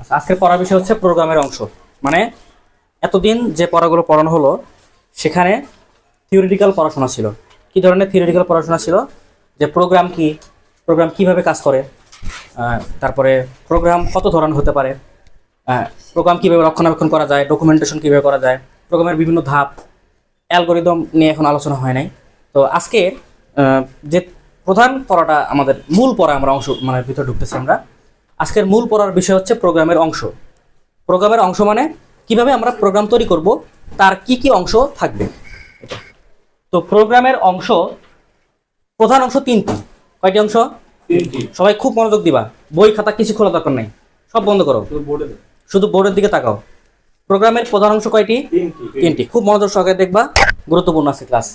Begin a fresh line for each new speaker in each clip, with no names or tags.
আচ্ছা, আজকের পড়ার বিষয় হচ্ছে প্রোগ্রামের অংশ। মানে এতদিন যে পড়াগুলো পড়ানো হলো সেখানে থিওরিটিক্যাল পড়াশোনা ছিল। কি ধরনের থিওরিটিক্যাল পড়াশোনা ছিল? যে প্রোগ্রাম কি প্রোগ্রাম কীভাবে কাজ করে তারপরে প্রোগ্রাম কত ধরনের হতে পারে প্রোগ্রাম কীভাবে রক্ষণাবেক্ষণ করা যায় ডকুমেন্টেশন কীভাবে করা যায় প্রোগ্রামের বিভিন্ন ধাপ অ্যালগোরিদম নিয়ে এখন আলোচনা হয় নাই। তো আজকে যে প্রধান পড়াটা আমাদের মূল পড়া আমরা অংশ মানে ভিতরে ঢুকতেছি আমরা আজকের মূল পড়ার বিষয় হচ্ছে প্রোগ্রামের অংশ। প্রোগ্রামের অংশ মানে কীভাবে আমরা প্রোগ্রাম তৈরি করব তার কি কি অংশ থাকবে। তো প্রোগ্রামের অংশ প্রধান অংশ তিনটি। কয়টি অংশ?
তিনটি।
সবাই খুব মনোযোগ দিবা। বই খাতা কিছু খোলা দরকার নাই। সব বন্ধ করো।
শুধু
বোর্ডের দিকে। তাকাও। প্রোগ্রামের প্রধান অংশ কয়টি?
তিনটি।
তিনটি। খুব মনোযোগ সহকারে দেখবা। গুরুত্বপূর্ণ আছে ক্লাস।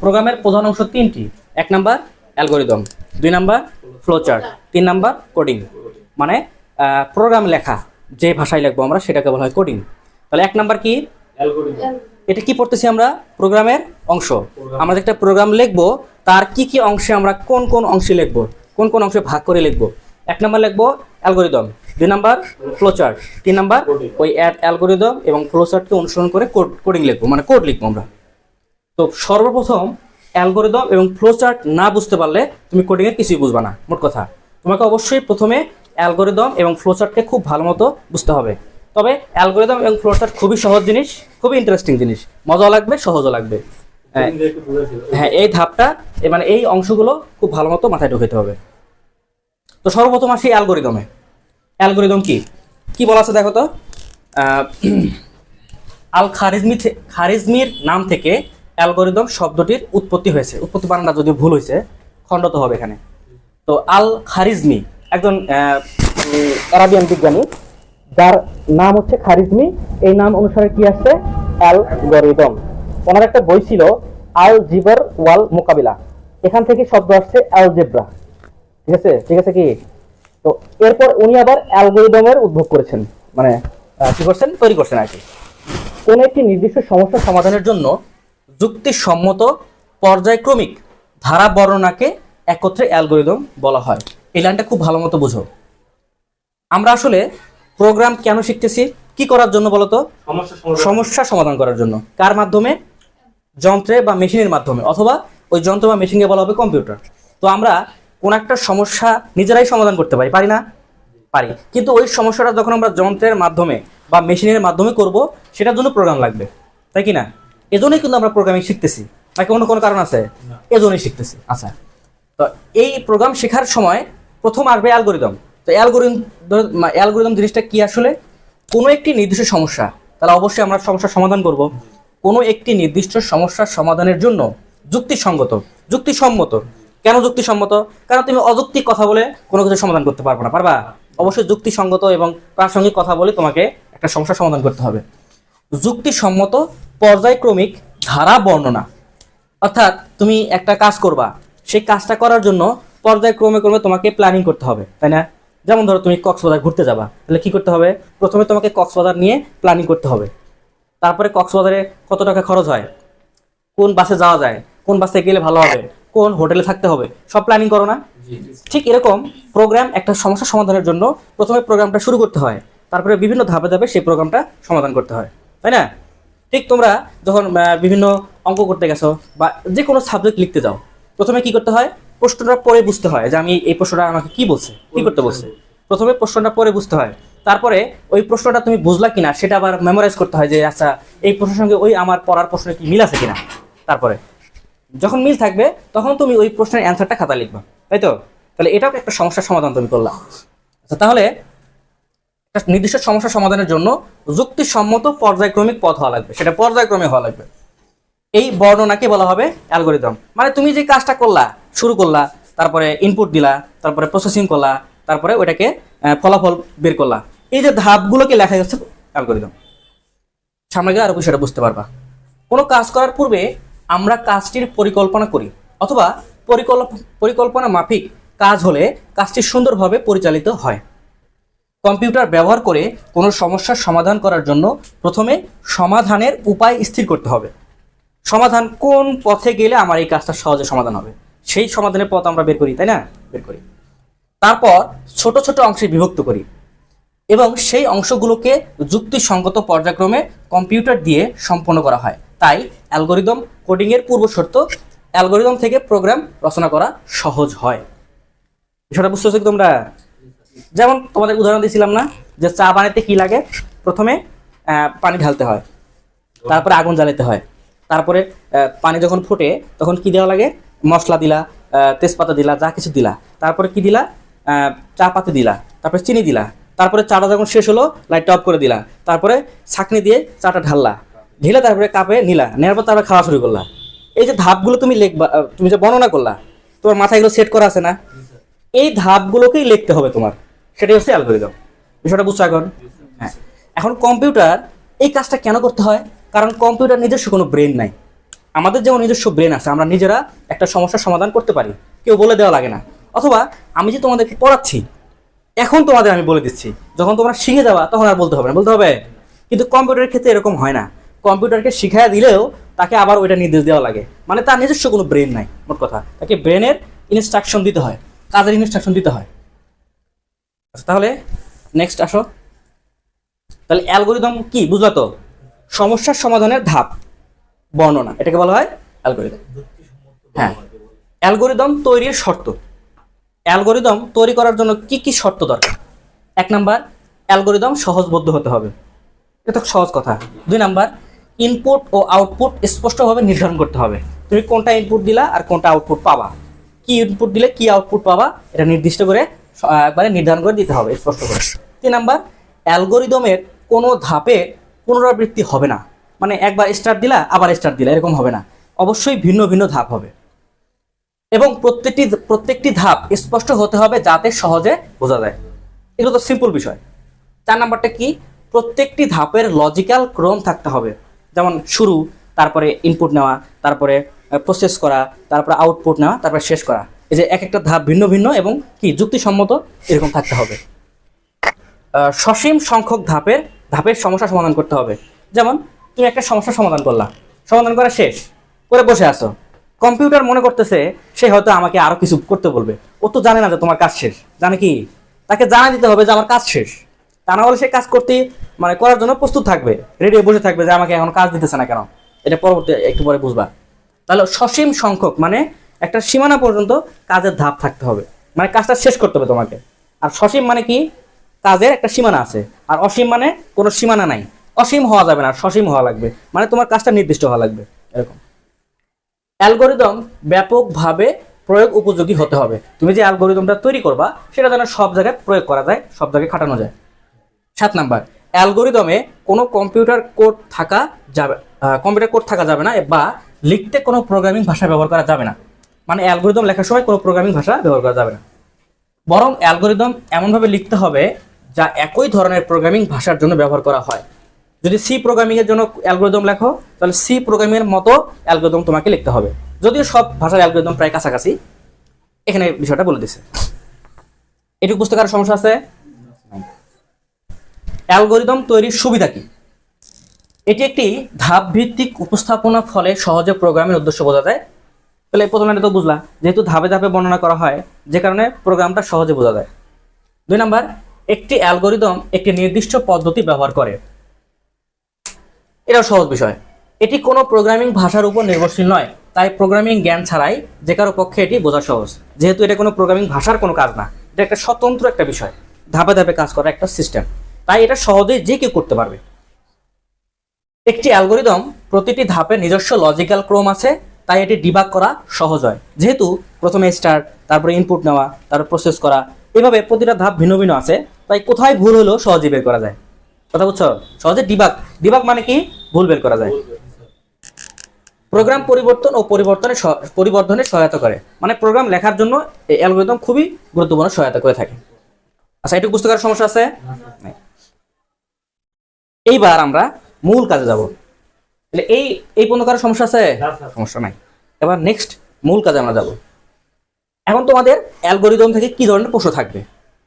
প্রোগ্রামের প্রধান অংশ তিনটি। এক নাম্বার অ্যালগোরিদম। দুই নাম্বার ফ্লোচার্ট। তিন নাম্বার কোডিং। মানে প্রোগ্রাম লেখা যে ভাষায় লিখব আমরা সেটাকে বলা হয় কোডিং তাহলে এক নাম্বার কি? এটা কি পড়তেছি আমরা? প্রোগ্রামের অংশ। আমরা একটা প্রোগ্রাম লিখব তার কি কি অংশে আমরা কোন কোন অংশে লিখব কোন কোন অংশে ভাগ করে লিখব। এক নাম্বার লিখব অ্যালগোরিদম দুই নাম্বার ফ্লোচার্ট তিন নাম্বার. ওই অ্যালগোরিদম এবং ফ্লোচার্টকে অনুসরণ করে কোড কোডিং লিখব মানে কোড লিখব আমরা। তো সর্বপ্রথম অ্যালগোরিদম এবং ফ্লোচার্ট না বুঝতে পারলে তুমি কোডিং এর কিছুই বুঝবা না মোট কথা। তোমাকে অবশ্যই প্রথমে অ্যালগোরিদম এবং ফ্লোচার্টকে খুব ভালো মতো বুঝতে হবে। তবে অ্যালগোরিদম এবং ফ্লোচার্ট খুবই সহজ জিনিস খুবই ইন্টারেস্টিং জিনিস। মজাও লাগবে সহজও লাগবে। হ্যাঁ, হ্যাঁ এই ধাপটা মানে এই অংশগুলো খুব ভালো মতো মাথায় ঢুকাতে হবে। তো সর্বপ্রথম আসি অ্যালগোরিদমে। অ্যালগোরিদম কি? কি বলা আছে দেখো তো? আল খারিজমি খারিজমির নাম থেকে অ্যালগোরিদম শব্দটির উৎপত্তি হয়েছে। উৎপত্তি বানানটা যদি ভুল হয়েছে খণ্ডত হবে এখানে। তো আল খারিজমি একজন আরাবিয়ান বিজ্ঞানী, যার নাম হচ্ছে খারিজমি। এই নাম অনুসারে কি আসছে? অ্যালগোরিদম। ওনার একটা বই ছিল আল জিবর ওয়াল মোকাবিলা। এখান থেকে শব্দ আসছে অ্যালজেব্রা। ঠিক আছে? ঠিক আছে কি? তো এরপর উনি আবার অ্যালগোরিদমের উদ্ভব করেছেন। মানে কি করছেন? তৈরি করছেন আর কি। কোন একটি নির্দিষ্ট সমস্যা সমাধানের জন্য যুক্তিসম্মত পর্যায়ক্রমিক ধারা বর্ণনাকে একত্রে অ্যালগোরিদম বলা হয়। এই লাইনটা খুব ভালো মতো বুঝো। আমরা আসলে প্রোগ্রাম কেন শিখতেছি? কি করার জন্য বলতো?
সমস্যা সমাধান।
করার জন্য। কার মাধ্যমে? যন্ত্রে বা মেশিনের মাধ্যমে। অথবা ওই যন্ত্র বা মেশিনকে বলা হবে কম্পিউটার তো আমরা কোন একটা সমস্যা নিজেরাই সমাধান করতে পারি। পারি না? পারি। কিন্তু ওই সমস্যাটা যখন আমরা যন্ত্রের মাধ্যমে বা মেশিনের মাধ্যমে করব সেটার জন্য প্রোগ্রাম লাগবে। তাই কি না? এজন্যই কিন্তু আমরা প্রোগ্রামিং শিখতেছি। নাকি অন্য কোনো কারণ আছে? এজন্যই শিখতেছি। আচ্ছা। তো এই প্রোগ্রাম শেখার সময় প্রথম আসবে অ্যালগোরিদম। তো অ্যালগোরিদম অ্যালগোরিদম জিনিসটা কি আসলে? কোনো একটি নির্দিষ্ট সমস্যা, তাহলে অবশ্যই আমরা সমস্যার সমাধান করব। কোনো একটি নির্দিষ্ট সমস্যার সমাধানের জন্য যুক্তিসঙ্গত, যুক্তিসম্মত। কেন যুক্তিসম্মত? কারণ তুমি অযৌক্তিক কথা বলে কোনো কিছু সমাধান করতে পারবে না, পারবা? অবশ্যই যুক্তিসঙ্গত এবং প্রাসঙ্গিক কথা বলে তোমাকে একটা সমস্যার সমাধান করতে হবে। যুক্তিসম্মত পর্যায়ক্রমিক ধারা বর্ণনা। অর্থাৎ তুমি একটা কাজ করবা, সেই কাজটা করার জন্য পর্যায়ক্রমে ক্রমে তোমাকে প্ল্যানিং করতে হবে তাই না? যেমন ধরো তুমি কক্সবাজার ঘুরতে যাবা তাহলে কি করতে হবে? প্রথমে তোমাকে কক্সবাজার নিয়ে প্ল্যানিং করতে হবে। তারপরে কক্সবাজারে কত টাকা খরচ হয়? কোন বাসে যাওয়া যায়? কোন বাসে গেলে ভালো হবে? কোন হোটেলে থাকতে হবে? সব প্ল্যানিং করো না? ঠিক এরকম প্রোগ্রাম একটা সমস্যা সমাধানের জন্য প্রথমে প্রোগ্রামটা শুরু করতে হয়। তারপরে বিভিন্ন ধাপে ধাপে সেই প্রোগ্রামটা সমাধান করতে হয় তাই না? ঠিক তোমরা যখন বিভিন্ন অঙ্ক করতে গেছো বা যে কোনো সাবজেক্ট লিখতে যাও প্রথমে কি করতে হয়? প্রশ্নটা পরে বুঝতে হয় যে আমি এই প্রশ্নটা আমাকে কি বলছে? কি করতে বলছে? প্রথমে প্রশ্নটা পরে বুঝতে হয়। তারপরে ওই প্রশ্নটা তুমি বুঝলা কিনা সেটা আবার মেমোরাইজ করতে হয় যে আচ্ছা এই প্রশ্নের সঙ্গে ওই আমার পড়ার প্রশ্নে কি মিল আছে কিনা? তারপরে যখন মিল থাকবে তখন তুমি ওই প্রশ্নের অ্যান্সারটা খাতা লিখবা। তাই তো? তাহলে এটাও একটা সমস্যার সমাধান তুমি করলা। আচ্ছা তাহলে একটা নির্দিষ্ট সমস্যা সমাধানের জন্য যুক্তিসম্মত পর্যায়ক্রমিক পথ হওয়া লাগবে। সেটা পর্যায়ক্রমে হওয়া লাগবে। এই বর্ণনাকে বলা হবে অ্যালগোরিদম। মানে তুমি যে কাজটা করলা শুরু করলা, তারপরে ইনপুট দিলা, তারপরে প্রসেসিং করলা, তারপরে ওইটাকে ফলাফল বের করলা। এই যে ধাপগুলোকে লেখা যাচ্ছে অ্যালগোরিদম সামনে গিয়ে আরও বিষয়টা বুঝতে পারবা। কোনো কাজ করার পূর্বে আমরা কাজটির পরিকল্পনা করি, অথবা পরিকল্প, পরিকল্পনা মাফিক কাজ হলে কাজটি সুন্দরভাবে পরিচালিত হয়। কম্পিউটার ব্যবহার করে কোনো সমস্যার সমাধান করার জন্য প্রথমে সমাধানের উপায় স্থির করতে হবে। সমাধান কোন পথে গেলে আমার এই কাজটা সহজে সমাধান হবে? সেই সমাধানের পথ আমরা বের করি, তাই না? বের করি। তারপর ছোট ছোট অংশে বিভক্ত করি এবং সেই অংশগুলোকে যুক্তিসঙ্গত পর্যায়ক্রমে কম্পিউটার দিয়ে সম্পন্ন করা হয়। তাই অ্যালগোরিদম কোডিংয়ের পূর্ব শর্ত, অ্যালগোরিদম থেকে প্রোগ্রাম রচনা করা সহজ হয়। বিষয়টা বুঝতেছো কি তোমরা? যেমন তোমাদের উদাহরণ দিয়েছিলাম না, যে চা বানাইতে কি লাগে? প্রথমে পানি ঢালতে হয়। তারপরে আগুন জ্বালাতে হয়। তারপরে পানি যখন ফুটে, তখন কি দেওয়া লাগে? মশলা দিলা তেজপাতা দিলা, যা কিছু দিলা। তারপরে কি দিলা? চা পাতি দিলা, তারপরে চিনি দিলা। তারপরে চাটা যখন শেষ হলো লাইটটা অফ করে দিলা। তারপরে ছাকনি দিয়ে চাটা ঢাললা। ঢেলে তারপরে কাপে নিলা। নেওয়ার পর তারপরে খাওয়া শুরু করলা। এই যে ধাপগুলো তুমি লিখবা তুমি যে বর্ণনা করলা, তোমার মাথায় এগুলো সেট করা আছে না? এই ধাপগুলোকেই লিখতে হবে তোমার। সেটাই হচ্ছে অ্যালগোরিদম বিষয়টা বুঝছ এখন? হ্যাঁ। এখন কম্পিউটার এই কাজটা কেন করতে হয়? কারণ কম্পিউটার নিজস্ব কোনো ব্রেন নাই। আমাদের যেমন নিজস্ব ব্রেন আছে, আমরা নিজেরা একটা সমস্যার সমাধান করতে পারি। কেউ বলে দেওয়া লাগে না। অথবা আমি যে তোমাদেরকে পড়াচ্ছি, এখন তোমাদের আমি বলে দিচ্ছি। যখন তোমরা শিখে যাবা, তখন আর বলতে হবে না। বলতে হবে, কিন্তু কম্পিউটারের ক্ষেত্রে এরকম হয় না। কম্পিউটারকে শিখাইয়া দিলেও তাকে আবার ওইটা নির্দেশ দেওয়া লাগে। মানে তার নিজস্ব কোনো ব্রেন নাই, মোট কথা। তাকে ব্রেনের ইনস্ট্রাকশন দিতে হয়, কাজের ইনস্ট্রাকশন দিতে হয়। আচ্ছা তাহলে নেক্সট আসো। তাহলে অ্যালগোরিদম কি, বুঝলা তো? সমস্যার সমাধানের ধাপ। বর্ণনা, এটাকে বলা হয় অ্যালগোরিদম। হ্যাঁ অ্যালগোরিদম তৈরির শর্ত। অ্যালগোরিদম তৈরি করার জন্য কি কি শর্ত দরকার? এক নাম্বার, অ্যালগোরিদম সহজবদ্ধ হতে হবে। এটা সহজ কথা। দুই নাম্বার ইনপুট ও আউটপুট স্পষ্টভাবে নির্ধারণ করতে হবে। তুমি কোনটা ইনপুট দিলা আর কোনটা আউটপুট পাবা। কি ইনপুট দিলে কি আউটপুট পাবা, এটা নির্দিষ্ট করে একবারে নির্ধারণ করে দিতে হবে স্পষ্ট করে। তিন নাম্বার, অ্যালগোরিদমের কোনো ধাপে পুনরাবৃত্তি হবে না। মানে একবার স্টার্ট দিলা, আবার স্টার্ট দিলা, এরকম হবে না। অবশ্যই ভিন্ন ভিন্ন ধাপ হবে। এবং প্রত্যেকটি প্রত্যেকটি ধাপ স্পষ্ট হতে হবে যাতে সহজে বোঝা যায়। এগুলো তো সিম্পল বিষয়। চার নাম্বারটা কি? প্রত্যেকটি ধাপের লজিক্যাল ক্রম থাকতে হবে। যেমন শুরু, তারপরে ইনপুট নেওয়া, তারপরে প্রসেস করা, তারপরে আউটপুট নেওয়া, তারপরে শেষ করা। এই যে এক একটা ধাপ ভিন্ন ভিন্ন এবং কি, যুক্তিসম্মত, এরকম থাকতে হবে। সসীম সংখ্যক ধাপের ধাপের সমস্যা সমাধান করতে হবে। যেমন তুমি একটা সমস্যার সমাধান করলা। সমাধান করা শেষ। করে বসে আছো। কম্পিউটার মনে করতেছে সে হয়তো আমাকে আরও কিছু করতে বলবে। ও তো জানে না যে তোমার কাজ শেষ। জানে কি? তাকে জানা দিতে হবে যে আমার কাজ শেষ। তা না হলে সে কাজ করতে মানে করার জন্য প্রস্তুত থাকবে। রেডি বসে থাকবে যে আমাকে এখন কাজ দিতেছে না কেন? এটা পরবর্তী একটু পরে বুঝবা। তাহলে সসীম সংখ্যক মানে একটা সীমানা পর্যন্ত কাজের ধাপ থাকতে হবে। মানে কাজটা শেষ করতে হবে তোমাকে। আর সসীম মানে কি? কাজের একটা সীমানা আছে। আর অসীম মানে কোনো সীমানা নাই। অসীম হওয়া যাবে না, সসীম হওয়া লাগবে। মানে তোমার কাজটা নির্দিষ্ট হওয়া লাগবে, এরকম। অ্যালগোরিদম ব্যাপকভাবে প্রয়োগ উপযোগী হতে হবে। তুমি যে অ্যালগোরিদমটা তৈরি করবা, সেটা যেন সব জায়গায় প্রয়োগ করা যায়, সব জায়গায় খাটানো যায়। সাত নাম্বার, অ্যালগোরিদমে কোনো কম্পিউটার কোড থাকা যাবে কম্পিউটার কোড থাকা যাবে না, বা লিখতে কোনো প্রোগ্রামিং ভাষা ব্যবহার করা যাবে না। মানে অ্যালগোরিদম লেখার সময় কোনো প্রোগ্রামিং ভাষা ব্যবহার করা যাবে না। বরং অ্যালগোরিদম এমনভাবে লিখতে হবে যা একই ধরনের প্রোগ্রামিং ভাষার জন্য ব্যবহার করা হয়। যদি সি প্রোগ্রামিং এর জন্য অ্যালগোরিদম লেখো, তাহলে সি প্রোগ্রামিং এর মতো অ্যালগোরিদম তোমাকে লিখতে হবে। যদিও সব ভাষার অ্যালগোরিদম প্রায় কাছাকাছি, এখানে বিষয়টা বলে দিছে। এটুকু বুঝতে কারও সমস্যা আছে? অ্যালগোরিদম তৈরির সুবিধা কি? এটি একটি ধাপ ভিত্তিক উপস্থাপনা ফলে সহজে প্রোগ্রামের উদ্দেশ্য বোঝা যায়। তাহলে প্রথমে এটা তো বুঝলা, যেহেতু ধাপে ধাপে বর্ণনা করা হয়, যে কারণে প্রোগ্রামটা সহজে বোঝা যায়। দুই নাম্বার, একটি অ্যালগোরিদম একটি নির্দিষ্ট পদ্ধতি ব্যবহার করে। এটাও সহজ বিষয়। এটি কোনো প্রোগ্রামিং ভাষার উপর নির্ভরশীল নয়, তাই প্রোগ্রামিং জ্ঞান ছাড়াই যে কারও পক্ষে এটি বোঝা সহজ। যেহেতু এটা কোনো প্রোগ্রামিং ভাষার কোনো কাজ না, এটা একটা স্বতন্ত্র একটা বিষয়, ধাপে ধাপে কাজ করা একটা সিস্টেম তাই এটা সহজেই যে কেউ করতে পারবে। একটি অ্যালগোরিদম, প্রতিটি ধাপে নিজস্ব লজিক্যাল ক্রম আছে, তাই এটি ডিবাগ করা সহজ হয়। যেহেতু প্রথমে স্টার্ট তারপরে ইনপুট নেওয়া, তারপর প্রসেস করা, এভাবে প্রতিটা ধাপ ভিন্ন ভিন্ন আছে, তাই কোথায় ভুল হলেও সহজে বের করা যায়। কথা বুঝছ? সহজে ডিবাগ ডিবাগ মানে কি? ভুল বের করা যায়। প্রোগ্রাম পরিবর্তন ও পরিবর্তনে স- পরিবর্ধনে সহায়তা করে। মানে প্রোগ্রাম লেখার জন্য এই অ্যালগোরিদম খুবই গুরুত্বপূর্ণ সহায়তা করে থাকে। আচ্ছা এটুকু বুঝতে পারার সমস্যা আছে? এইবার আমরা মূল কাজে যাব। তাহলে এই এই পর্যন্ত কারও সমস্যা আছে? সমস্যা নাই। এবার নেক্সট মূল কাজে আমরা যাব। এখন তোমাদের অ্যালগোরিদম থেকে কি ধরনের প্রশ্ন থাকবে?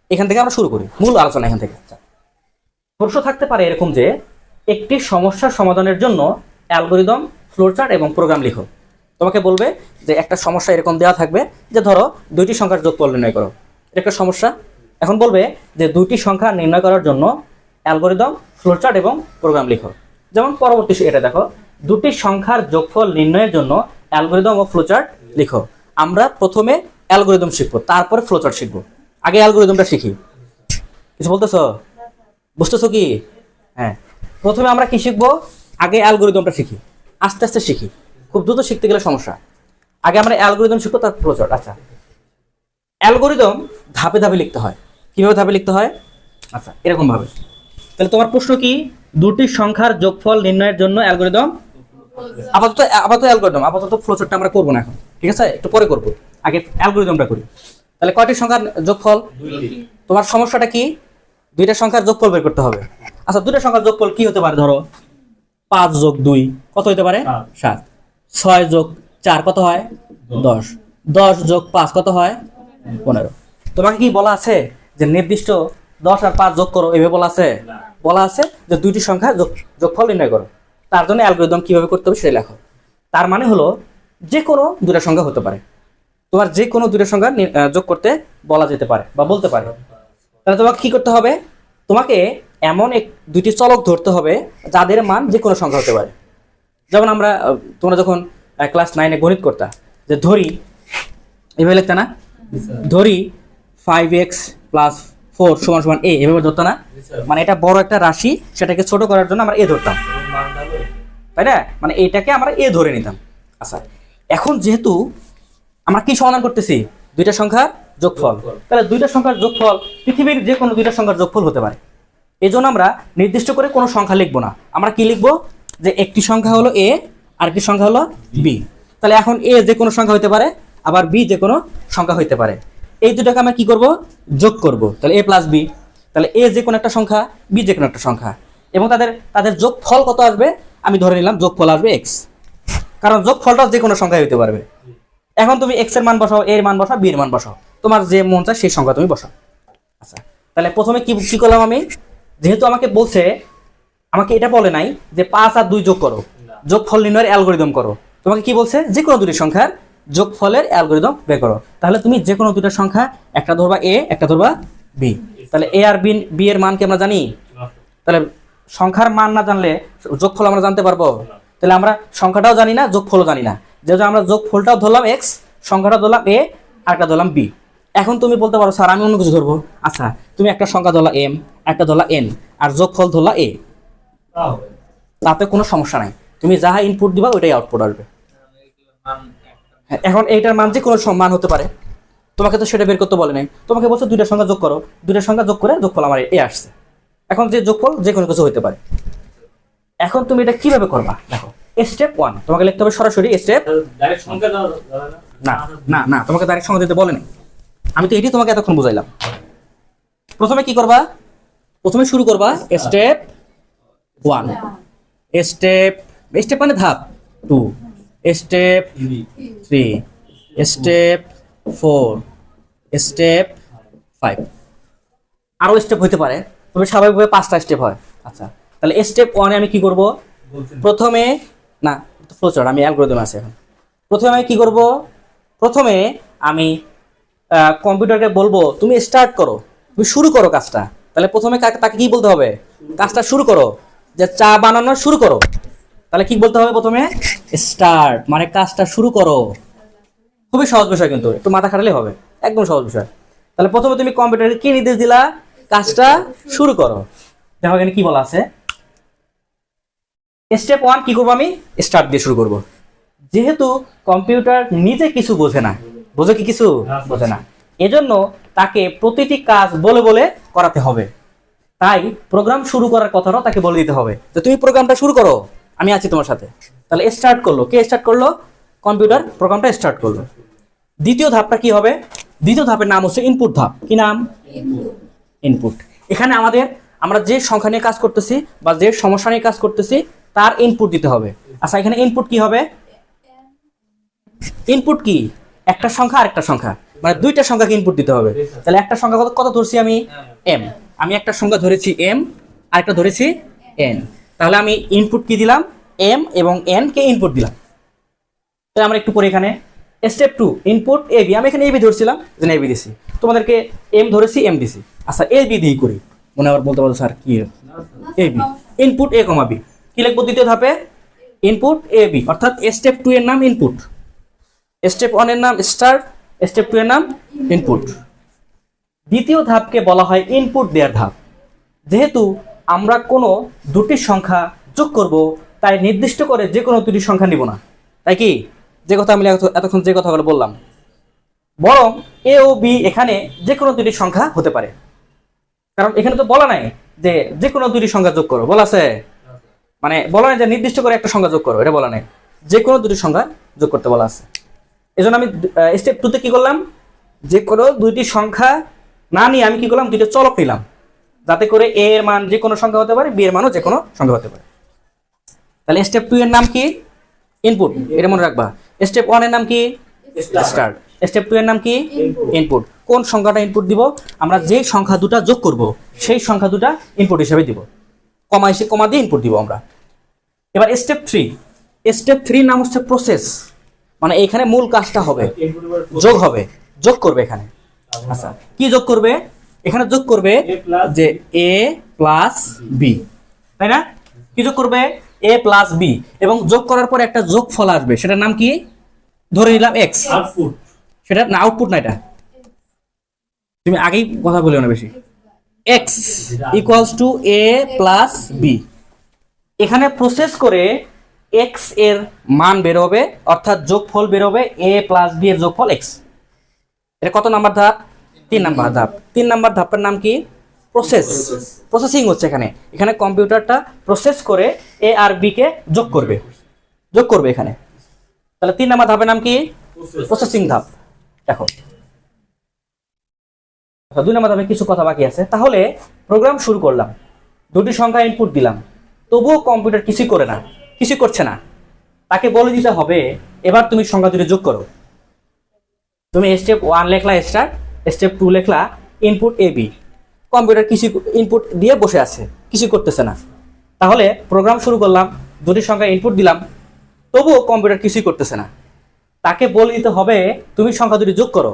এখান থেকে আমরা শুরু করি। মূল আলোচনা এখান থেকে। আচ্ছা। প্রশ্ন থাকতে পারে এরকম যে একটি সমস্যার সমাধানের জন্য অ্যালগোরিদম, ফ্লোচার্ট এবং প্রোগ্রাম লিখো। তোমাকে বলবে যে একটা সমস্যা এরকম দেওয়া থাকবে যে ধরো দুইটি সংখ্যার যোগফল নির্ণয় করো। এটা একটা সমস্যা। এখন বলবে যে দুইটি সংখ্যা নির্ণয় করার জন্য অ্যালগোরিদম, ফ্লোচার্ট এবং প্রোগ্রাম লিখো। যেমন পরবর্তী এটা দেখো। দুটি সংখ্যার যোগফল নির্ণয়ের জন্য অ্যালগোরিদম ও ফ্লোচার্ট লিখো। আমরা প্রথমে অ্যালগোরিদম শিখব, তারপরে ফ্লোচার্ট শিখব। আগে অ্যালগোরিদমটা শিখি। কিছু বলতেছো? বুঝতেছো কি? হ্যাঁ। প্রথমে আমরা কি শিখব? আগে অ্যালগোরিদমটা শিখি। আস্তে আস্তে শিখি। খুব দ্রুত শিখতে গেলে সমস্যা। আগে আমরা অ্যালগোরিদম শিখব তার ফ্লোচার্ট আচ্ছা। অ্যালগোরিদম ধাপে ধাপে লিখতে হয়। কীভাবে ধাপে লিখতে হয়? আচ্ছা এরকম ভাবে তাহলে তোমার প্রশ্ন কি? দুটি সংখ্যার যোগফল নির্ণয়ের জন্য অ্যালগোরিদম? আপাতত আপাতত অ্যালগোরিদম আপাতত ফ্লোচার্টটা আমরা করব না এখন। ঠিক আছে? একটু পরে করব। আগে অ্যালগোরিদমটা করি। তাহলে কয়টি সংখ্যার যোগফল? তোমার সমস্যাটা কি? দুইটা সংখ্যার যোগফল বের করতে হবে। আচ্ছা দুইটা সংখ্যার যোগফল কি হতে পারে ধরো? পাঁচ যোগ দুই কত হতে পারে?
সাত।
ছয় যোগ চার কত হয়? দশ। দশ। যোগ পাঁচ কত হয়? পনেরো। তোমাকে কি বলা আছে যে নির্দিষ্ট দশ আর পাঁচ যোগ করো? এভাবে বলা আছে? বলা আছে যে দুইটি সংখ্যা যোগ যোগফল নির্ণয় করো। তার জন্য অ্যালগোরিদম কীভাবে করতে হবে সেটা লেখো। তার মানে হলো যে কোনো দুইটা সংখ্যা হতে পারে। তোমার যে কোনো দুইটা সংখ্যা যোগ করতে বলা যেতে পারে বা বলতে পারে। তাহলে তোমাকে কি করতে হবে? তোমাকে এমন এক, দুইটি চলক ধরতে হবে যাদের মান যে কোনো সংখ্যা হতে পারে। যেমন আমরা তোমরা যখন ক্লাস নাইনে গণিত করতা, যে ধরি, এভাবে লিখতে না? ধরি ফাইভ এক্স প্লাস ফোর সমান সমান এ এভাবে ধরতো না? মানে এটা বড় একটা রাশি, সেটাকে ছোট করার জন্য আমরা এ ধরতাম। তাই না? মানে এটাকে আমরা এ ধরে নিতাম। আচ্ছা এখন যেহেতু আমরা কি সমাধান করতেছি? দুইটা সংখ্যার যোগফল। তাহলে দুইটা সংখ্যার যোগফল পৃথিবীর যে কোনো দুইটা সংখ্যার যোগফল হতে পারে। এই জন্য আমরা নির্দিষ্ট করে কোনো সংখ্যা লিখব না। আমরা কি লিখব? যে একটি সংখ্যা হলো এ আর একটি সংখ্যা হলো বি তাহলে এখন এ যে কোনো সংখ্যা হতে পারে আবার বি যে কোনো সংখ্যা হতে পারে। এই দুটাকে আমরা কি করব? যোগ করব। তাহলে এ প্লাস বি তাহলে এ যে কোনো একটা সংখ্যা বি যে কোনো একটা সংখ্যা। এবং তাদের তাদের যোগ ফল কত আসবে? আমি ধরে নিলাম যোগ ফল আসবে এক্স কারণ যোগ ফলটা যে কোনো সংখ্যায় হতে পারবে। এখন তুমি এক্সের মান বসাও এর মান বসাও বি এর মান বসাও। তোমার যে মন চায় সেই সংখ্যা তুমি বসাও। আচ্ছা তাহলে প্রথমে কি কি করলাম আমি? যেহেতু আমাকে বলছে, আমাকে এটা বলে নাই যে পাঁচ আর দুই যোগ করো। যোগ ফল নির্ণয়ের অ্যালগোরিদম করো। তোমাকে কি বলছে? যে কোনো দুটি সংখ্যার যোগ ফলের অ্যালগোরিদম বের করো। তাহলে তুমি যে কোনো দুটো সংখ্যা, একটা ধরবা এ একটা ধরবা বি তাহলে এ আর বি বি এর মান কি আমরা জানি? তাহলে সংখ্যার মান না জানলে যোগফল আমরা জানতে পারব। তাহলে আমরা সংখ্যাটাও জানি না, যোগফলও জানি না। যেহেতু আমরা যোগফলটাও ধরলাম এক্স সংখ্যাটা ধরলাম এ আর একটা ধরলাম বি এখন তুমি বলতে পারো স্যার আমি অন্য কিছু ধরবো। আচ্ছা তুমি একটা সংখ্যা ধরলা এম একটা ধরলা এন আর যোগফল ধরলা এ তাতে কোনো সমস্যা নাই। তুমি যাহা ইনপুট দিবা ওইটাই আউটপুট আসবে। এখন এইটার মান যে কোনো সম- মান হতে পারে। তোমাকে তো সেটা বের করতে বলে নাই। তোমাকে বলছো দুইটা সংখ্যা যোগ করো। দুইটা সংখ্যা যোগ করে যোগফল আমার এ আসছে। এখন যে যোগফল যে কোনো কিছু হতে পারে। এখন তুমি এটা কীভাবে করবা? দেখো স্টেপ ওয়ান তোমাকে লিখতে হবে সরাসরি স্টেপ
না।
না না তোমাকে ডাইরেক্ট সংখ্যা দিতে বলেনি আমি তো এটি তোমাকে এতক্ষণ বুঝাইলাম। প্রথমে কি করবা? প্রথমে শুরু করবা স্টেপ ওয়ান স্টেপ স্টেপ মানে ধাপ two step three step four step five আরও স্টেপ হইতে পারে। তবে স্বাভাবিকভাবে পাঁচটা স্টেপ হয়। আচ্ছা তাহলে স্টেপ ওয়ানে আমি কি করব? প্রথমে, না ফ্লোচার্ট আমি অ্যালগোরিদম আছে এখন। প্রথমে আমি কি করব? প্রথমে আমি কম্পিউটারকে বলব, তুমি স্টার্ট করো, তুমি শুরু করো কাজটা। তাহলে প্রথমে তাকে কি বলতে হবে? কাজটা শুরু করো, যে চা বানানো শুরু করো। তাহলে কি বলতে হবে প্রথমে? স্টার্ট মানে কাজটা শুরু করো। খুবই সহজ বিষয় কিন্তু, একটু মাথা খাটালে হবে, একদম সহজ বিষয়। তাহলে প্রথমে তুমি কম্পিউটারকে কি নির্দেশ দিলা? কাজটা শুরু করো। দেখো এখানে কি বলা আছে। স্টেপ ওয়ান কি করব আমি? স্টার্ট দিয়ে শুরু করব। যেহেতু কম্পিউটার নিজে কিছু বোঝে না বোঝে কি কিছু? বোঝে না। এজন্য তাকে প্রতিটি কাজ বলে বলে করাতে হবে। তাই প্রোগ্রাম শুরু করার কথাটাও তাকে বলে দিতে হবে যে তুমি প্রোগ্রামটা শুরু করো আমি আছি তোমার সাথে। তাহলে স্টার্ট করল। কে স্টার্ট করল? কম্পিউটার প্রোগ্রামটা স্টার্ট করল। দ্বিতীয় ধাপটা কি হবে? দ্বিতীয় ধাপের নাম হচ্ছে ইনপুট ধাপ। কি নাম? ইনপুট এখানে আমাদের আমরা যে সংখ্যা নিয়ে কাজ করতেছি বা যে সমস্যা নিয়ে কাজ করতেছি তার ইনপুট দিতে হবে। আচ্ছা এখানে ইনপুট কি হবে? ইনপুট কি? একটা সংখ্যা আর একটা সংখ্যা। মানে দুইটা সংখ্যাকে ইনপুট দিতে হবে। তাহলে একটা সংখ্যা কত? কত ধরছি আমি? এম আমি একটা সংখ্যা ধরেছি এম আর একটা ধরেছি এন তাহলে আমি ইনপুট কি দিলাম? এম এবং এন কে ইনপুট দিলাম। তাহলে আমরা একটু পরে এখানে। স্টেপ টু ইনপুট এবি আমি এখানে এবি ধরছিলাম এবি দিছি। তোমাদেরকে এম ধরেছি এম দিছি। আচ্ছা এ বি দিয়েই করি। মনে আবার বলতে পারো স্যার কি A B input A comma B কি লিখব দ্বিতীয় ধাপে? ইনপুট এ বি অর্থাৎ স্টেপ টু এর নাম ইনপুট স্টেপ ওয়ানের নাম স্টার্ট স্টেপ টু এর নাম ইনপুট দ্বিতীয় ধাপকে বলা হয় ইনপুট দেওয়ার ধাপ। যেহেতু আমরা কোনো দুটি সংখ্যা যোগ করব, তাই নির্দিষ্ট করে যে কোনো দুটি সংখ্যা নিব না। তাই কি? যে কথা আমি এতক্ষণ যে কথাগুলো বললাম। বরং এ ও বি এখানে যে কোনো দুটি সংখ্যা হতে পারে। কারণ এখানে তো বলা নাই যে যে কোনো দুটি সংখ্যা যোগ করো। বলা আছে? মানে বলা নাই যে নির্দিষ্ট করে একটা সংখ্যা যোগ করো। এটা বলা নাই। যে কোনো দুটি সংখ্যা যোগ করতে বলা আছে। এই জন্য আমি স্টেপ টুতে কি করলাম? যে কোনো দুইটি সংখ্যা না নিয়ে আমি কি করলাম? দুইটা চলক নিলাম। যাতে করে এ এর মান যে কোনো সংখ্যা হতে পারে বি এর মানও যে কোনো সংখ্যা হতে পারে। তাহলে স্টেপ টু এর নাম কি? ইনপুট এটা মনে রাখবা। স্টেপ ওয়ানের নাম কি? স্টার্ট স্টেপ টু এর নাম কি? ইনপুট কোন সংখ্যাটা ইনপুট দিব? আমরা যে সংখ্যা দুটা যোগ করব সেই সংখ্যা দুটা ইনপুট হিসেবে দিব। কমা এসে কমা দিয়ে ইনপুট দিব আমরা। এবার স্টেপ থ্রি স্টেপ থ্রি নাম হচ্ছে প্রসেস মানে এখানে মূল কাজটা হবে। যোগ হবে। যোগ করবে এখানে। আচ্ছা কি যোগ করবে? এখানে যোগ করবে যে এ প্লাস বি তাই না? কি যোগ করবে? এ প্লাস বি এবং যোগ করার পর একটা যোগ ফল আসবে। সেটার নাম কি? ধরে নিলাম এক্স সেটা না আউটপুট না এটা। তুমি আগেই কথা বলিও না বেশি। X equals to A plus B এখানে প্রসেস করে এক্সের মান বেরোবে অর্থাৎ যোগফল বেরোবে এ প্লাস বি এর যোগফল এক্স এটা কত নাম্বার ধাপ? তিন নাম্বার ধাপ। তিন নাম্বার ধাপের নাম কি? প্রসেস প্রসেসিং হচ্ছে এখানে। এখানে কম্পিউটারটা প্রসেস করে এ আর বি কে যোগ করবে। যোগ করবে এখানে। তাহলে তিন নাম্বার ধাপের নাম কি? প্রসেসিং ধাপ। দেখো। আচ্ছা দুই নাম্বার ধাপে কিছু কথা বাকি আছে। তাহলে প্রোগ্রাম শুরু করলাম। দুটি সংখ্যা ইনপুট দিলাম। তবুও কম্পিউটার কিছুই করে না। কিছু করছে না। তাকে বলে দিতে হবে, এবার তুমি সংখ্যা দুটো যোগ করো। তুমি স্টেপ ওয়ান লেখলা স্টার স্টেপ টু লেখলা ইনপুট এ বি কম্পিউটার কিছু ইনপুট দিয়ে বসে আছে, কিছু করতেছে না। তাহলে প্রোগ্রাম শুরু করলাম, দুটি সংখ্যা ইনপুট দিলাম, তবুও কম্পিউটার কিছুই করতেছে না। তাকে বলে দিতে হবে, তুমি সংখ্যা দুটি যোগ করো।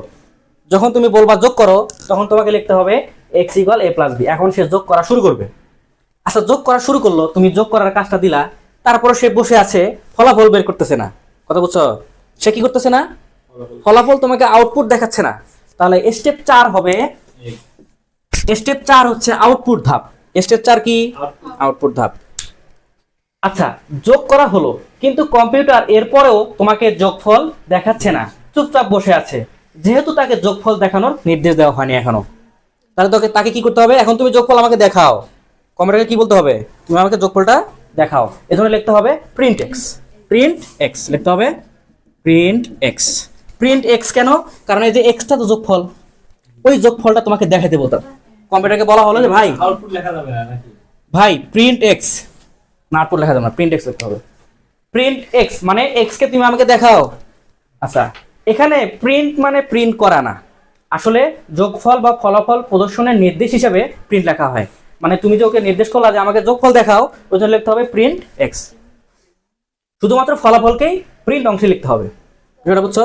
যখন তুমি বলবা যোগ করো, তখন তোমাকে লিখতে হবে X equal A plus B এখন সে যোগ করা শুরু করবে। আচ্ছা যোগ করা শুরু করল, তুমি যোগ করার কাজটা দিলা তারপরে সে বসে আছে ফলাফল বের করতেছে না। কথা বুঝছ? সে কি করতেছে না? ফলাফল তোমাকে আউটপুট দেখাচ্ছে না। তাহলে স্টেপ চার হবে স্টেপ চার হচ্ছে আউটপুট ধাপ। স্টেপ চার কি? আউটপুট ধাপ। আচ্ছা যোগ করা হলো কিন্তু কম্পিউটার এরপরেও তোমাকে যোগফল দেখাচ্ছে না। চুপচাপ বসে আছে। যেহেতু তাকে যোগফল দেখানোর নির্দেশ দেওয়া হয়নি এখনও। তাহলে তোকে তাকে কি করতে হবে? এখন তুমি যোগফল আমাকে দেখাও। কম্পিউটারকে কি বলতে হবে? তুমি আমাকে যোগফলটা দেখাও। এজন্য লিখতে হবে প্রিন্ট এক্স প্রিন্ট এক্স লিখতে হবে প্রিন্ট এক্স প্রিন্ট এক্স কেন? কারণ এই যে এক্সটা তো যোগফল। ওই যোগফলটা তোমাকে দেখাতে বলতাম কম্পিউটারকে বলা হলো যে ভাই
আউটপুট লেখা যাবে না নাকি?
ভাই প্রিন্ট এক্স না আটপুর লেখা যাবে না প্রিন্ট এক্স লিখতে হবে। প্রিন্ট এক্স মানে এক্স কে তুমি আমাকে দেখাও। আচ্ছা এখানে প্রিন্ট মানে প্রিন্ট করা না। আসলে যোগফল বা ফলাফল প্রদর্শনের নির্দেশ হিসেবে প্রিন্ট লেখা হয়। মানে তুমি যে ওকে নির্দেশ করলা যে আমাকে যোগফল দেখাও ওই জন্য লিখতে হবে প্রিন্ট এক্স শুধুমাত্র ফলাফলকেই প্রিন্ট অংশে লিখতে হবে। যেটা বুঝছ?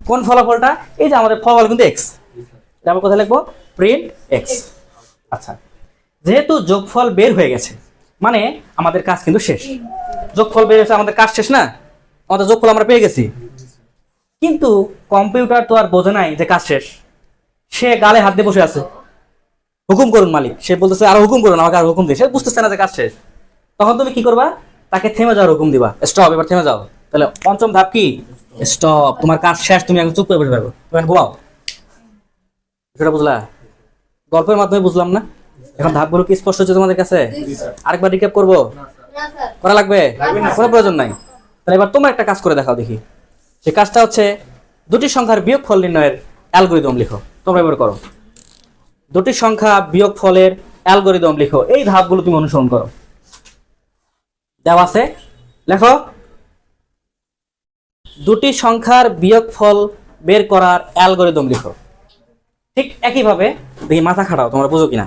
কোন ফলাফলটা? এই যে আমাদের ফলাফল কিন্তু এক্স আমরা কোথায় লিখব? প্রিন্ট এক্স আচ্ছা যেহেতু যোগফল বের হয়ে গেছে মানে আমাদের কাজ কিন্তু শেষ। যোগফল বের হয়েছে, আমাদের কাজ শেষ না? আমাদের যোগফল আমরা পেয়ে গেছি। কিন্তু কম্পিউটার তো আর বোঝে নাই যে কাজ শেষ। সে গালে হাত দিয়ে বসে আছে। হুকুম করুন মালিক। সে বলতেছে আর হুকুম করুন আমাকে আর হুকুম দিয়ে সে বুঝতেছে না যে কাজ শেষ। তখন তুমি কি করবা? তাকে থেমে যাওয়ার হুকুম দিবা। স্টপ এবার থেমে যাও। তাহলে পঞ্চম ধাপ কি? স্টপ তোমার কাজ শেষ তুমি এখন চুপ করে বসে থাকো। তুমি ঘুমাও। সেটা বুঝলা? গল্পের মাধ্যমে বুঝলাম না। এখন ধাপগুলো কি স্পষ্ট হচ্ছে তোমাদের কাছে? আরেকবার রিক্যাপ করব? করা লাগবে? কোনো প্রয়োজন নাই। তাহলে এবার তোমরা একটা কাজ করে দেখাও দেখি। সে কাজটা হচ্ছে দুটি সংখ্যার বিয়োগ ফল নির্ণয়ের অ্যালগোরিদম লিখো। তোমরা এবার করো। দুটি সংখ্যা বিয়োগ ফলের অ্যালগোরিদম লিখো। এই ধাপগুলো তুমি অনুসরণ করো। দেওয়া আছে। লেখো। দুটি সংখ্যার বিয়োগ ফল বের করার অ্যালগোরিদম লিখো। ঠিক একইভাবে, দেখি মাথা খাটাও, তোমরা বুঝো কিনা।